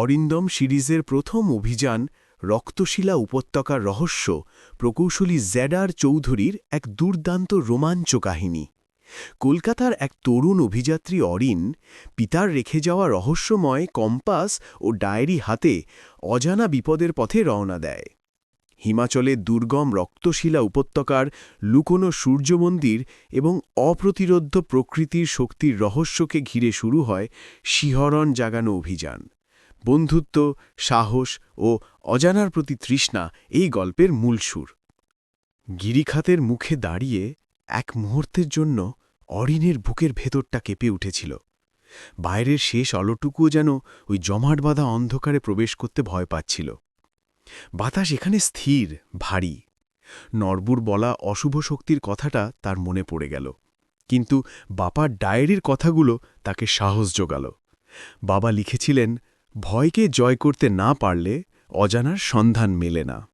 অরিন্দম সিরিজের প্রথম অভিযান রক্তশিলা উপত্যকার রহস্য প্রকৌশলী জ্যাডার চৌধুরীর এক দুর্দান্ত রোমাঞ্চ কাহিনী। কলকাতার এক তরুণ অভিযাত্রী অরিন পিতার রেখে যাওয়া রহস্যময় কম্পাস ও ডায়েরি হাতে অজানা বিপদের পথে রওনা দেয়। হিমাচলের দুর্গম রক্তশিলা উপত্যকার লুকোনো সূর্যমন্দির এবং অপ্রতিরোধ্য প্রকৃতির শক্তির রহস্যকে ঘিরে শুরু হয় শিহরণ জাগানো অভিযান। বন্ধুত্ব, সাহস ও অজানার প্রতি তৃষ্ণা এই গল্পের মূল সুর। গিরিখাতের মুখে দাঁড়িয়ে এক মুহূর্তের জন্য অরিনের বুকের ভেতরটা কেঁপে উঠেছিল। বাইরের শেষ আলোটুকুও যেন ওই জমাট বাঁধা অন্ধকারে প্রবেশ করতে ভয় পাচ্ছিল। বাতাস এখানে স্থির, ভারী। নরবুর বলা অশুভ শক্তির কথাটা তার মনে পড়ে গেল। কিন্তু বাপার ডায়েরির কথাগুলো তাকে সাহস জোগাল। বাবা লিখেছিলেন ভয়কে জয় করতে না পারলে অজানার সন্ধান মেলে না।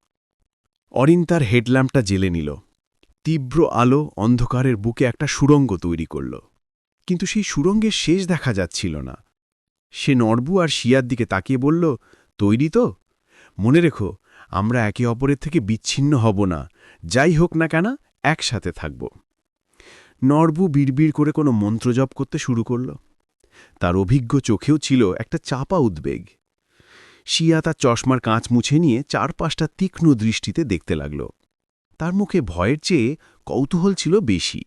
অরিন তার হেডল্যাম্পটা জেলে নিল। তীব্র আলো অন্ধকারের বুকে একটা সুড়ঙ্গ তৈরি করল। কিন্তু সেই সুড়ঙ্গের শেষ দেখা যাচ্ছিল না। সে নরবু আর শিয়ার দিকে তাকিয়ে বলল, তৈরি তো? মনে রেখো, আমরা একে অপরের থেকে বিচ্ছিন্ন হব না। যাই হোক না কেন, একসাথে থাকব। নরবু বিড়বিড় করে কোনো মন্ত্রজপ করতে শুরু করল। তার অভিজ্ঞ চোখেও ছিল একটা চাপা উদ্বেগ। শিয়া তার চশমার কাঁচ মুছে নিয়ে চারপাশটা তীক্ষ্ণ দৃষ্টিতে দেখতে লাগল। তার মুখে ভয়ের চেয়ে কৌতূহল ছিল বেশি।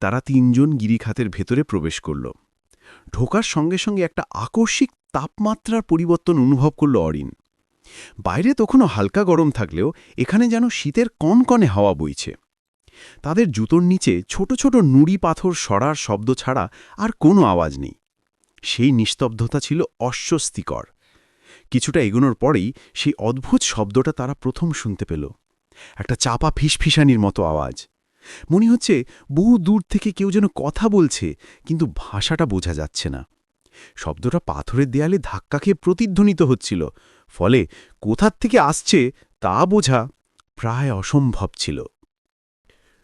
তারা তিনজন গিরিখাতের ভেতরে প্রবেশ করল। ঢোকার সঙ্গে সঙ্গে একটা আকস্মিক তাপমাত্রার পরিবর্তন অনুভব করল অরিন। বাইরে তখনও হালকা গরম থাকলেও এখানে যেন শীতের কনকনে হাওয়া বইছে। তাদের জুতোর নিচে ছোট ছোট নুড়ি পাথর সরার শব্দ ছাড়া আর কোনো আওয়াজ নেই। সেই নিস্তব্ধতা ছিল অস্বস্তিকর। কিছুটা এগোনোর পরেই সেই অদ্ভুত শব্দটা তারা প্রথম শুনতে পেল। একটা চাপা ফিসফিসানির মতো আওয়াজ। মনে হচ্ছে বহু দূর থেকে কেউ যেন কথা বলছে, কিন্তু ভাষাটা বোঝা যাচ্ছে না। শব্দটা পাথরের দেয়ালে ধাক্কা খেয়ে প্রতিধ্বনিত হচ্ছিল, ফলে কোথার থেকে আসছে তা বোঝা প্রায় অসম্ভব ছিল।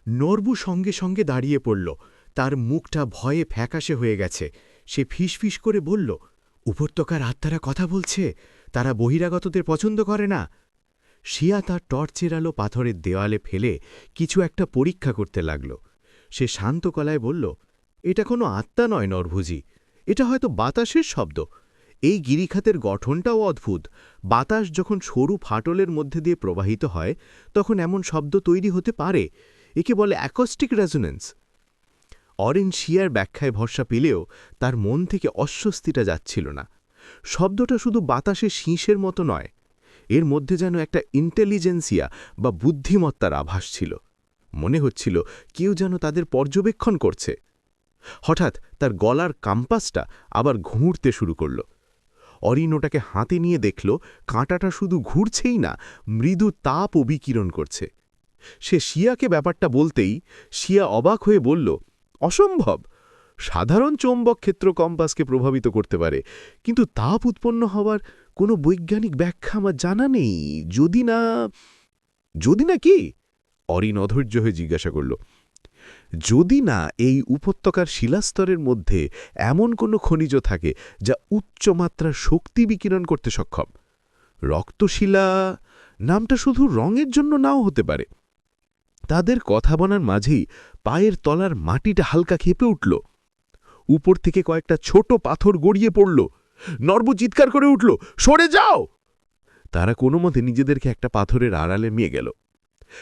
নরবু সঙ্গে সঙ্গে দাঁড়িয়ে পড়ল। তার মুখটা ভয়ে ফ্যাকাশে হয়ে গেছে। সে ফিসফিস করে বলল, উপত্যকার আত্মারা কথা বলছে। তারা বহিরাগতদের পছন্দ করে না। শিয়া তার টর্চের আলো পাথরের দেওয়ালে ফেলে কিছু একটা পরীক্ষা করতে লাগল। সে শান্ত কলায় বলল, এটা কোনো আত্মা নয়, নরভুজি। এটা হয়তো বাতাসের শব্দ। এই গিরিখাতের গঠনটাও অদ্ভুত। বাতাস যখন সরু ফাটলের মধ্যে দিয়ে প্রবাহিত হয়, তখন এমন শব্দ তৈরি হতে পারে। একে বলে অ্যাকস্টিক রেজোনেন্স অরেঞ্জ শিয়ার ব্যাখ্যায় ভরসা পেলেও তার মন থেকে অস্বস্তিটা যাচ্ছিল না। শব্দটা শুধু বাতাসে শীষের মতো নয়, এর মধ্যে যেন একটা ইন্টেলিজেন্সিয়া বা বুদ্ধিমত্তার আভাস ছিল। মনে হচ্ছিল কেউ যেন তাদের পর্যবেক্ষণ করছে। হঠাৎ তার গলার কাম্পাসটা আবার ঘুরতে শুরু করল। অরিন ওটাকে হাতে নিয়ে দেখল, কাঁটাটা শুধু ঘুরছেই না, মৃদু তাপ ও বিকিরণ করছে। সে শিয়াকে ব্যাপারটা বলতেই শিয়া অবাক হয়ে বলল, অসম্ভব! সাধারণ চৌম্বক ক্ষেত্র কম্পাসকে প্রভাবিত করতে পারে, কিন্তু তাপ উৎপন্ন হওয়ার কোনো বৈজ্ঞানিক ব্যাখ্যা আমার জানা নেই। যদি না যদি না কি? অরিন অধৈর্য হয়ে জিজ্ঞাসা করল, যদি না এই উপত্যকার শিলাস্তরের মধ্যে এমন কোনো খনিজ থাকে যা উচ্চমাত্রার শক্তি বিকিরণ করতে সক্ষম? রক্তশিলা নামটা শুধু রঙের জন্য নাও হতে পারে। তাদের কথা বলার মাঝেই পায়ের তলার মাটিটা হালকা খেপে উঠল। উপর থেকে কয়েকটা ছোট পাথর গড়িয়ে পড়ল। নর্ব চিৎকার করে উঠল, সরে যাও! তারা কোনো মতে নিজেদেরকে একটা পাথরের আড়ালে নিয়ে গেল।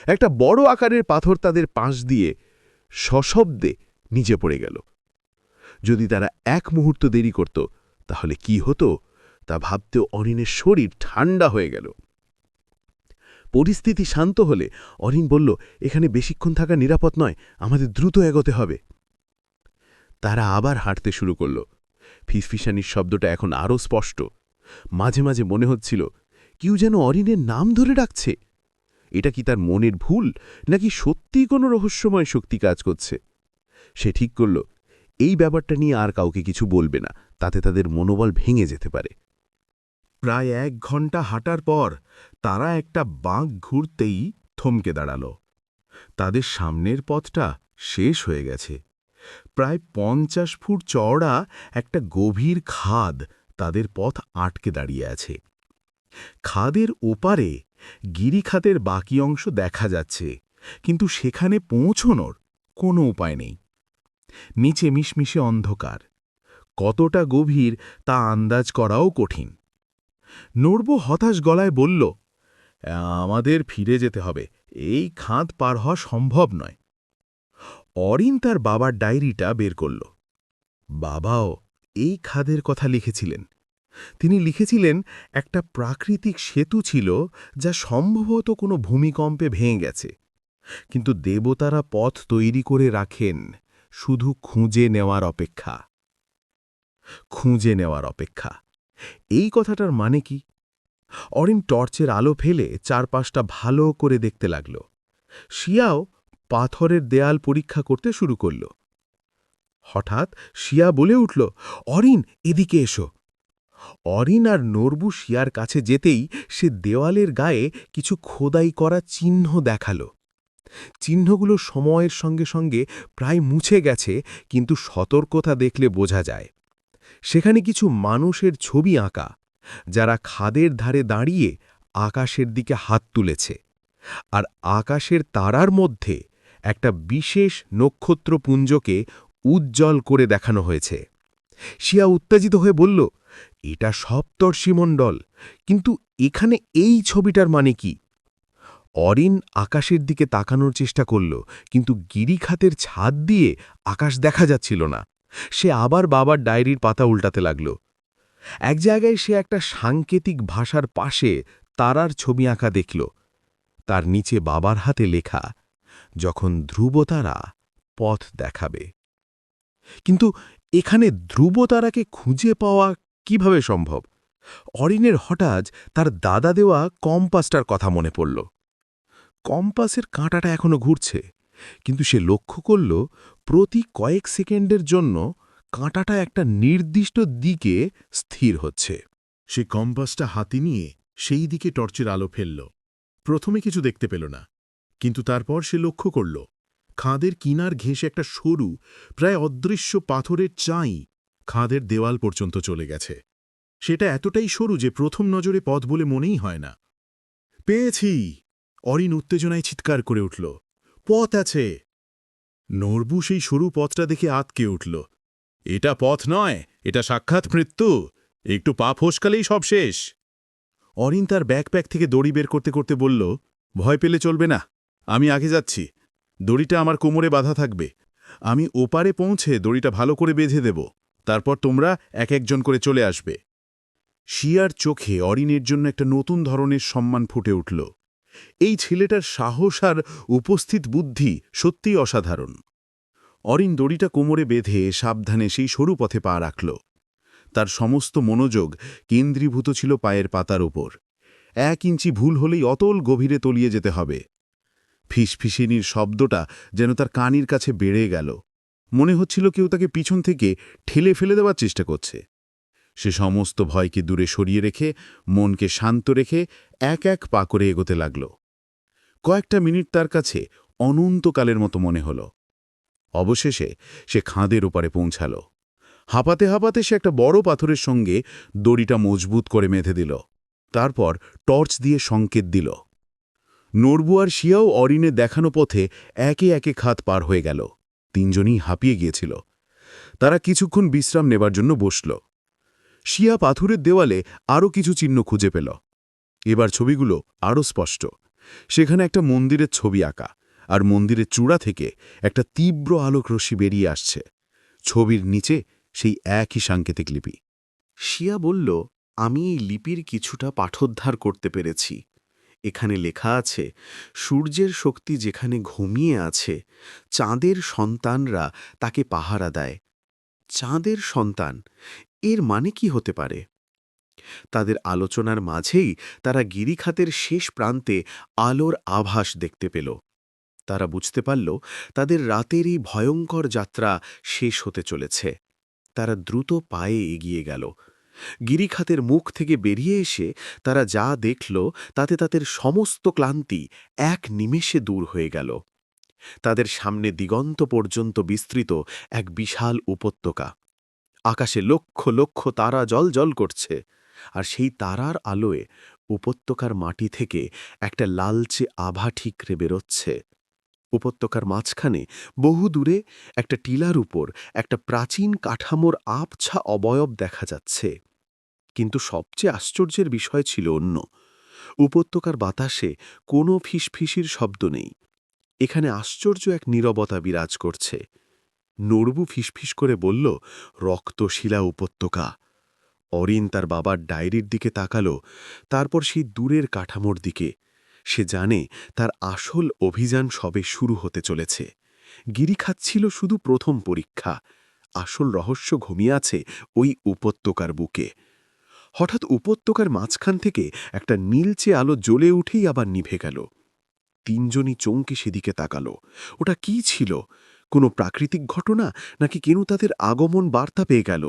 একটা বড় আকারের পাথর তাদের পাশ দিয়ে সশব্দে নিচে পড়ে গেল। যদি তারা এক মুহূর্ত দেরি করত, তাহলে কি হতো? তা ভাবতেও অনিনের শরীর ঠান্ডা হয়ে গেল। পরিস্থিতি শান্ত হলে অরিন বলল, এখানে বেশিক্ষণ থাকা নিরাপদ নয়, আমাদের দ্রুত এগোতে হবে। তারা আবার হাঁটতে শুরু করল। ফিসফিসানির শব্দটা এখন আরও স্পষ্ট। মাঝে মাঝে মনে হচ্ছিল, কেউ যেন অরিনের নাম ধরে ডাকছে। এটা কি তার মনের ভুল, নাকি সত্যিই কোনো রহস্যময় শক্তি কাজ করছে? সে ঠিক করল, এই ব্যাপারটা নিয়ে আর কাউকে কিছু বলবে না, তাতে তাদের মনোবল ভেঙে যেতে পারে। প্রায় এক ঘণ্টা হাঁটার পর তারা একটা বাঁক ঘুরতেই থমকে দাঁড়াল। তাদের সামনের পথটা শেষ হয়ে গেছে। প্রায় পঞ্চাশ ফুট চওড়া একটা গভীর খাদ তাদের পথ আটকে দাঁড়িয়ে আছে। খাদের ওপারে গিরিখাতের বাকি অংশ দেখা যাচ্ছে, কিন্তু সেখানে পৌঁছনোর কোনো উপায় নেই। নিচে মিশমিশে অন্ধকার। কতটা গভীর তা আন্দাজ করাও কঠিন। নড়ব হতাশ গলায় বলল, আমাদের ফিরে যেতে হবে। এই খাঁদ পার হওয়া সম্ভব নয়। অরিন তার বাবার ডায়েরিটা বের করল। বাবাও, এই খাদের কথা লিখেছিলেন। তিনি লিখেছিলেন, একটা প্রাকৃতিক সেতু ছিল যা সম্ভবত কোনো ভূমিকম্পে ভেঙে গেছে। কিন্তু দেবতারা পথ তৈরি করে রাখেন, শুধু খুঁজে নেওয়ার অপেক্ষা। খুঁজে নেওয়ার অপেক্ষা। এই কথাটার মানে কি? অরিন টর্চের আলো ফেলে চারপাশটা ভালো করে দেখতে লাগল। শিয়াও পাথরের দেয়াল পরীক্ষা করতে শুরু করল। হঠাৎ শিয়া বলে উঠল, অরিন, এদিকে এসো। অরিন আর নরবু শিয়ার কাছে যেতেই সে দেওয়ালের গায়ে কিছু খোদাই করা চিহ্ন দেখাল। চিহ্নগুলো সময়ের সঙ্গে সঙ্গে প্রায় মুছে গেছে, কিন্তু সতর্কতা দেখলে বোঝা যায়। সেখানে কিছু মানুষের ছবি আঁকা, যারা খাদের ধারে দাঁড়িয়ে আকাশের দিকে হাত তুলেছে। আর আকাশের তারার মধ্যে একটা বিশেষ নক্ষত্রপুঞ্জকে উজ্জ্বল করে দেখানো হয়েছে। শিয়া উত্তেজিত হয়ে বলল, এটা সপ্তর্ষিমণ্ডল কিন্তু এখানে এই ছবিটার মানে কি? অরিন আকাশের দিকে তাকানোর চেষ্টা করল, কিন্তু গিরিখাতের ছাদ দিয়ে আকাশ দেখা যাচ্ছিল না। সে আবার বাবার ডায়েরির পাতা উল্টাতে লাগল। এক জায়গায় সে একটা সাংকেতিক ভাষার পাশে তারার ছবি আঁকা দেখল। তার নিচে বাবার হাতে লেখা, যখন ধ্রুবতারা পথ দেখাবে। কিন্তু এখানে ধ্রুবতারাকে খুঁজে পাওয়া কীভাবে সম্ভব? অরিনের হঠাৎ তার দাদা দেওয়া কম্পাসটার কথা মনে পড়ল। কম্পাসের কাঁটাটা এখনও ঘুরছে। কিন্তু সে লক্ষ্য করল, প্রতি কয়েক সেকেন্ডের জন্য কাঁটাটা একটা নির্দিষ্ট দিকে স্থির হচ্ছে। সে কম্পাসটা হাতি নিয়ে সেই দিকে টর্চের আলো ফেলল। প্রথমে কিছু দেখতে পেল না, কিন্তু তারপর সে লক্ষ্য করল, খাঁদের কিনার ঘেঁষে একটা সরু, প্রায় অদৃশ্য পাথরের চাই খাঁদের দেওয়াল পর্যন্ত চলে গেছে। সেটা এতটাই সরু যে প্রথম নজরে পথ বলে মনেই হয় না। পেয়েছি! অরিন উত্তেজনায় চিৎকার করে উঠল। পথ আছে। নরবু সেই সরু পথটা দেখে আতকে উঠল। এটা পথ নয়, এটা সাক্ষাৎ মৃত্যু। একটু পা ফসকালেই সব শেষ। অরিন তার ব্যাকপ্যাক থেকে দড়ি বের করতে করতে বলল, ভয় পেলে চলবে না। আমি আগে যাচ্ছি। দড়িটা আমার কোমরে বাধা থাকবে। আমি ওপারে পৌঁছে দড়িটা ভালো করে বেঁধে দেব। তারপর তোমরা এক একজন করে চলে আসবে। শিয়ার চোখে অরিনের জন্য একটা নতুন ধরনের সম্মান ফুটে উঠল। এই ছেলেটার সাহস আর উপস্থিত বুদ্ধি সত্যিই অসাধারণ। অরিন দড়িটা কোমরে বেঁধে সাবধানে সেই সরু পথে পা রাখল। তার সমস্ত মনোযোগ কেন্দ্রীভূত ছিল পায়ের পাতার ওপর এক ইঞ্চি ভুল হলেই অতল গভীরে তলিয়ে যেতে হবে। ফিসফিসিনির শব্দটা যেন তার কানির কাছে বেড়ে গেল। মনে হচ্ছিল কেউ তাকে পিছন থেকে ঠেলে ফেলে দেওয়ার চেষ্টা করছে। সে সমস্ত ভয়কে দূরে সরিয়ে রেখে, মনকে শান্ত রেখে এক এক পা করে এগোতে লাগল। কয়েকটা মিনিট তার কাছে অনন্তকালের মতো মনে হল। অবশেষে সে খাঁদের ওপারে পৌঁছাল। হাঁপাতে হাঁপাতে সে একটা বড় পাথরের সঙ্গে দড়িটা মজবুত করে মেধে দিল। তারপর টর্চ দিয়ে সংকেত দিল। নরবু আর শিয়াও অরিনে দেখানো পথে একে একে খাত পার হয়ে গেল। তিনজনই হাঁপিয়ে গিয়েছিল। তারা কিছুক্ষণ বিশ্রাম নেবার জন্য বসল। শিয়া পাথরের দেওয়ালে আরও কিছু চিহ্ন খুঁজে পেল। এবার ছবিগুলো আরও স্পষ্ট। সেখানে একটা মন্দিরের ছবি আঁকা আর মন্দিরের চূড়া থেকে একটা তীব্র আলোক রশ্মি বেরিয়ে আসছে। ছবির নিচে সেই একই সাংকেতিক লিপি। শিয়া বলল, আমি এই লিপির কিছুটা পাঠোদ্ধার করতে পেরেছি। এখানে লেখা আছে, সূর্যের শক্তি যেখানে ঘুমিয়ে আছে, চাঁদের সন্তানরা তাকে পাহারা দেয়। চাঁদের সন্তান এর মানে কি হতে পারে? তাদের আলোচনার মাঝেই তারা গিরিখাতের শেষ প্রান্তে আলোর আভাস দেখতে পেল। তারা বুঝতে পারল, তাদের রাতের এই ভয়ঙ্কর যাত্রা শেষ হতে চলেছে। তারা দ্রুত পায়ে এগিয়ে গেল। গিরিখাতের মুখ থেকে বেরিয়ে এসে তারা যা দেখল, তাতে তাদের সমস্ত ক্লান্তি এক নিমেষে দূর হয়ে গেল। তাদের সামনে দিগন্ত পর্যন্ত বিস্তৃত এক বিশাল উপত্যকা। আকাশে লক্ষ লক্ষ তারা জল জল করছে, আর সেই তারার আলোয় উপত্যকার মাটি থেকে একটা লালচে আভা ঠিকরে বেরোচ্ছে। উপত্যকার মাঝখানে বহু দূরে একটা টিলার উপর একটা প্রাচীন কাঠামোর আবছা অবয়ব দেখা যাচ্ছে। কিন্তু সবচেয়ে আশ্চর্যের বিষয় ছিল অন্য। উপত্যকার বাতাসে কোনো ফিসফিসির শব্দ নেই। এখানে আশ্চর্য এক নীরবতা বিরাজ করছে। নড়বু ফিসফিস করে বলল রক্তশিলা উপত্যকা। অরিন তার বাবার ডায়েরির দিকে তাকালো, তারপর সেই দূরের কাঠামোর দিকে। সে জানে তার আসল অভিযান সবে শুরু হতে চলেছে। গিরিখাত ছিল শুধু প্রথম পরীক্ষা। আসল রহস্য ঘুমিয়ে আছে ওই উপত্যকার বুকে। হঠাৎ উপত্যকার মাঝখান থেকে একটা নীলচে আলো জ্বলে উঠেই আবার নিভে গেল। তিনজনই চমকে সেদিকে তাকালো। ওটা কি ছিল? কোনো প্রাকৃতিক ঘটনা নাকি কেন তাদের আগমন বার্তা পেয়ে গেল?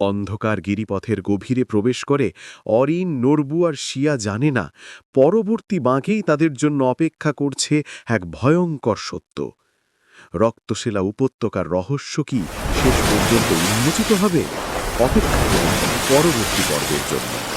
অন্ধকার গিরিপথের গভীরে প্রবেশ করে অরিন, নরবু আর শিয়া জানে না, পরবর্তী বাঁকেই তাদের জন্য অপেক্ষা করছে এক ভয়ঙ্কর সত্য। রক্তশিলা উপত্যকার রহস্য কি শেষ পর্যন্ত উন্মোচিত হবে? অপেক্ষা পরবর্তী পর্বের জন্য।